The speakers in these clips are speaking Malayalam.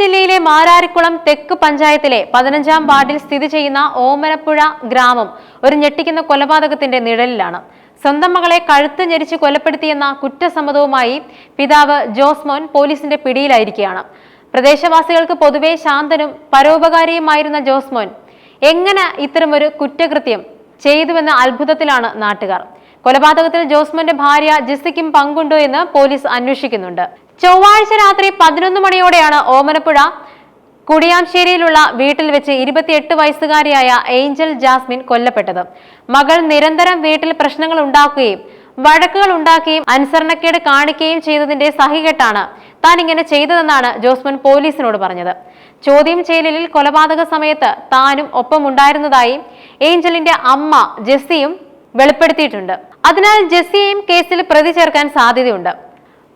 ജില്ലയിലെ മാരാരിക്കുളം തെക്ക് പഞ്ചായത്തിലെ പതിനഞ്ചാം വാർഡിൽ സ്ഥിതി ചെയ്യുന്ന ഓമനപ്പുഴ ഗ്രാമം ഒരു ഞെട്ടിക്കുന്ന കൊലപാതകത്തിന്റെ നിഴലിലാണ്. സ്വന്തം മകളെ കഴുത്ത് ഞെരിച്ച് കൊലപ്പെടുത്തിയെന്ന കുറ്റസമ്മതവുമായി പിതാവ് ജോസ്മോൻ പോലീസിന്റെ പിടിയിലായിരിക്കുകയാണ്. പ്രദേശവാസികൾക്ക് പൊതുവെ ശാന്തനും പരോപകാരിയുമായിരുന്ന ജോസ്മോൻ എങ്ങനെ ഇത്തരമൊരു കുറ്റകൃത്യം ചെയ്തുവെന്ന അത്ഭുതത്തിലാണ് നാട്ടുകാർ. കൊലപാതകത്തിൽ ജോസ്മോന്റെ ഭാര്യ ജിസിക്കും പങ്കുണ്ടോ എന്ന് പോലീസ് അന്വേഷിക്കുന്നുണ്ട്. ചൊവ്വാഴ്ച രാത്രി പതിനൊന്ന് മണിയോടെയാണ് ഓമനപ്പുഴ കുടിയാംശേരിയിലുള്ള വീട്ടിൽ വെച്ച് ഇരുപത്തിയെട്ട് വയസ്സുകാരിയായ ഏഞ്ചൽ ജാസ്മിൻ കൊല്ലപ്പെട്ടത്. മകൾ നിരന്തരം വീട്ടിൽ പ്രശ്നങ്ങൾ ഉണ്ടാക്കുകയും വഴക്കുകൾ ഉണ്ടാക്കുകയും അനുസരണക്കേട് കാണിക്കുകയും ചെയ്തതിന്റെ സഹികെട്ടാണ് താൻ ഇങ്ങനെ ചെയ്തതെന്നാണ് ജോസ്മൻ പോലീസിനോട് പറഞ്ഞത്. ചോദ്യം ചെയ്യലിൽ കൊലപാതക സമയത്ത് താനും ഒപ്പമുണ്ടായിരുന്നതായി ഏഞ്ചലിന്റെ അമ്മ ജെസ്സിയും വെളിപ്പെടുത്തിയിട്ടുണ്ട്. അതിനാൽ ജെസ്സിയെയും കേസിൽ പ്രതി ചേർക്കാൻ സാധ്യതയുണ്ട്.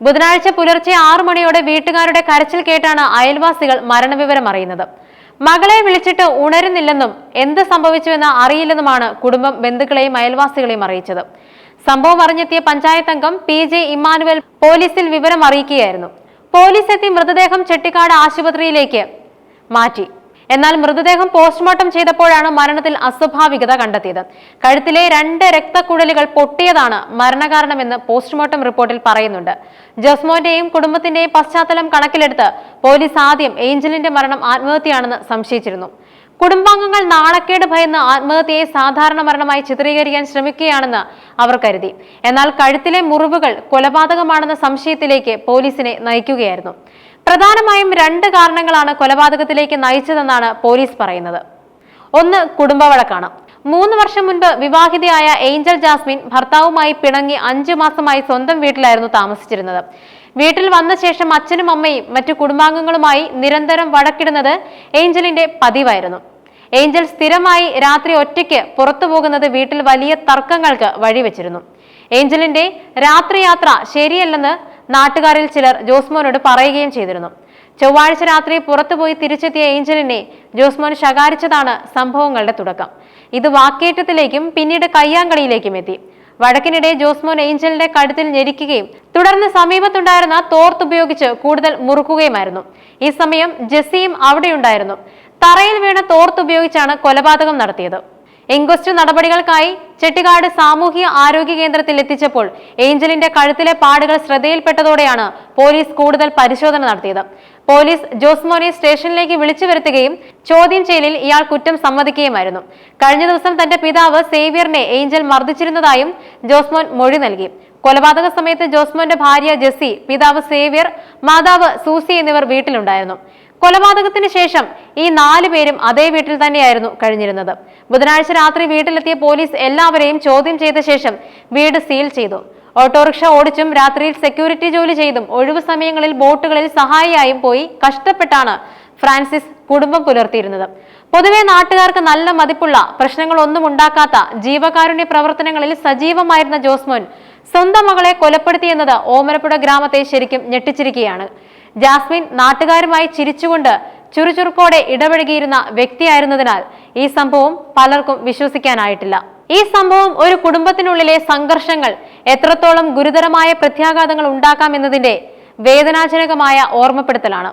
ബുധനാഴ്ച പുലർച്ചെ ആറു മണിയോടെ വീട്ടുകാരുടെ കരച്ചിൽ കേട്ടാണ് അയൽവാസികൾ മരണവിവരം അറിയുന്നത്. മകളെ വിളിച്ചിട്ട് ഉണരുന്നില്ലെന്നും എന്ത് സംഭവിച്ചുവെന്ന് അറിയില്ലെന്നുമാണ് കുടുംബം ബന്ധുക്കളെയും അയൽവാസികളെയും അറിയിച്ചത്. സംഭവം അറിഞ്ഞെത്തിയ പഞ്ചായത്ത് അംഗം പി ജെ ഇമ്മാനുവൽ പോലീസിൽ വിവരം അറിയിക്കുകയായിരുന്നു. പോലീസ് എത്തി മൃതദേഹം ചെട്ടിക്കാട് ആശുപത്രിയിലേക്ക് മാറ്റി. എന്നാൽ മൃതദേഹം പോസ്റ്റ്മോർട്ടം ചെയ്തപ്പോഴാണ് മരണത്തിൽ അസ്വാഭാവികത കണ്ടെത്തിയത്. കഴുത്തിലെ രണ്ട് രക്തക്കുഴലുകൾ പൊട്ടിയതാണ് മരണകാരണമെന്ന് പോസ്റ്റ്മോർട്ടം റിപ്പോർട്ടിൽ പറയുന്നുണ്ട്. ജസ്മോന്റെയും കുടുംബത്തിന്റെയും പശ്ചാത്തലം കണക്കിലെടുത്ത് പോലീസ് ആദ്യം ഏഞ്ചലിന്റെ മരണം ആത്മഹത്യയാണെന്ന് സംശയിച്ചിരുന്നു. കുടുംബാംഗങ്ങൾ നാണക്കേട് ഭയന്ന് ആത്മഹത്യയെ സാധാരണ മരണമായി ചിത്രീകരിക്കാൻ ശ്രമിക്കുകയാണെന്ന് അവർ കരുതി. എന്നാൽ കഴുത്തിലെ മുറിവുകൾ കൊലപാതകമാണെന്ന സംശയത്തിലേക്ക് പോലീസിനെ നയിക്കുകയായിരുന്നു. പ്രധാനമായും രണ്ട് കാരണങ്ങളാണ് കൊലപാതകത്തിലേക്ക് നയിച്ചതെന്നാണ് പോലീസ് പറയുന്നത്. ഒന്ന് കുടുംബ വഴക്കാണ് മൂന്ന് വർഷം മുൻപ് വിവാഹിതയായ ഏഞ്ചൽ ജാസ്മിൻ ഭർത്താവുമായി പിണങ്ങി അഞ്ചു മാസമായി സ്വന്തം വീട്ടിലായിരുന്നു താമസിച്ചിരുന്നത്. വീട്ടിൽ വന്ന ശേഷം അച്ഛനും അമ്മയും മറ്റു കുടുംബാംഗങ്ങളുമായി നിരന്തരം വഴക്കിടുന്നത് ഏഞ്ചലിന്റെ പതിവായിരുന്നു. ഏഞ്ചൽ സ്ഥിരമായി രാത്രി ഒറ്റയ്ക്ക് പുറത്തു പോകുന്നത് വീട്ടിൽ വലിയ തർക്കങ്ങൾക്ക് വഴിവെച്ചിരുന്നു. ഏഞ്ചലിന്റെ രാത്രിയാത്ര ശരിയല്ലെന്ന് നാട്ടുകാരിൽ ചിലർ ജോസ്മോനോട് പറയുകയും ചെയ്തിരുന്നു. ചൊവ്വാഴ്ച രാത്രി പുറത്തുപോയി തിരിച്ചെത്തിയ ഏഞ്ചലിനെ ജോസ്മോൻ ശകാരിച്ചതാണ് സംഭവങ്ങളുടെ തുടക്കം. ഇത് വാക്കേറ്റത്തിലേക്കും പിന്നീട് കയ്യാങ്കളിയിലേക്കും എത്തി. വഴക്കിനിടെ ജോസ്മോൻ ഏഞ്ചലിന്റെ കഴുത്തിൽ ഞെരിക്കുകയും തുടർന്ന് സമീപത്തുണ്ടായിരുന്ന തോർത്ത് ഉപയോഗിച്ച് കൂടുതൽ മുറുക്കുകയുമായിരുന്നു. ഈ സമയം ജെസ്സിയും അവിടെയുണ്ടായിരുന്നു. തറയിൽ വീണ തോർത്ത് ഉപയോഗിച്ചാണ് കൊലപാതകം നടത്തിയത്. എൻക്വസ്റ്റ് നടപടികൾക്കായി ചെട്ടിക്കാട് സാമൂഹ്യ ആരോഗ്യ കേന്ദ്രത്തിൽ എത്തിച്ചപ്പോൾ ഏഞ്ചലിന്റെ കഴുത്തിലെ പാടുകൾ ശ്രദ്ധയിൽപ്പെട്ടതോടെയാണ് പോലീസ് കൂടുതൽ പരിശോധന നടത്തിയത്. പോലീസ് ജോസ്മോനെ സ്റ്റേഷനിലേക്ക് വിളിച്ചു വരുത്തുകയും ചോദ്യം ചെയ്യലിൽ ഇയാൾ കുറ്റം സമ്മതിക്കുകയുമായിരുന്നു. കഴിഞ്ഞ ദിവസം തന്റെ പിതാവ് സേവ്യറിനെ ഏഞ്ചൽ മർദ്ദിച്ചിരുന്നതായും ജോസ്മോൻ മൊഴി നൽകി. കൊലപാതക സമയത്ത് ജോസ്മോന്റെ ഭാര്യ ജെസ്സി പിതാവ് സേവ്യർ മാതാവ് സൂസി എന്നിവർ വീട്ടിലുണ്ടായിരുന്നു. കൊലപാതകത്തിന് ശേഷം ഈ നാലു പേരും അതേ വീട്ടിൽ തന്നെയായിരുന്നു കഴിഞ്ഞിരുന്നത്. ബുധനാഴ്ച രാത്രി വീട്ടിലെത്തിയ പോലീസ് എല്ലാവരെയും ചോദ്യം ചെയ്ത ശേഷം വീട് സീൽ ചെയ്തു. ഓട്ടോറിക്ഷ ഓടിച്ചും രാത്രിയിൽ സെക്യൂരിറ്റി ജോലി ചെയ്തും ഒഴിവു സമയങ്ങളിൽ ബോട്ടുകളിൽ സഹായിയായും പോയി കഷ്ടപ്പെട്ടാണ് ഫ്രാൻസിസ് കുടുംബം പുലർത്തിയിരുന്നത്. പൊതുവെ നാട്ടുകാർക്ക് നല്ല മതിപ്പുള്ള പ്രശ്നങ്ങളൊന്നും ഉണ്ടാക്കാത്ത ജീവകാരുണ്യ പ്രവർത്തനങ്ങളിൽ സജീവമായിരുന്ന ജോസ്മോൻ സ്വന്തം മകളെ കൊലപ്പെടുത്തിയെന്നത് ഓമനപ്പുഴ ഗ്രാമത്തെ ശരിക്കും ഞെട്ടിച്ചിരിക്കുകയാണ്. ജാസ്മിൻ നാട്ടുകാരുമായി ചിരിച്ചുകൊണ്ട് ചുറുചുറുക്കോടെ ഇടപഴകിയിരുന്ന വ്യക്തിയായിരുന്നതിനാൽ ഈ സംഭവം പലർക്കും വിശ്വസിക്കാനായിട്ടില്ല. ഈ സംഭവം ഒരു കുടുംബത്തിനുള്ളിലെ സംഘർഷങ്ങൾ എത്രത്തോളം ഗുരുതരമായ പ്രത്യാഘാതങ്ങൾ ഉണ്ടാക്കാം എന്നതിന്റെ വേദനാജനകമായ ഓർമ്മപ്പെടുത്തലാണ്.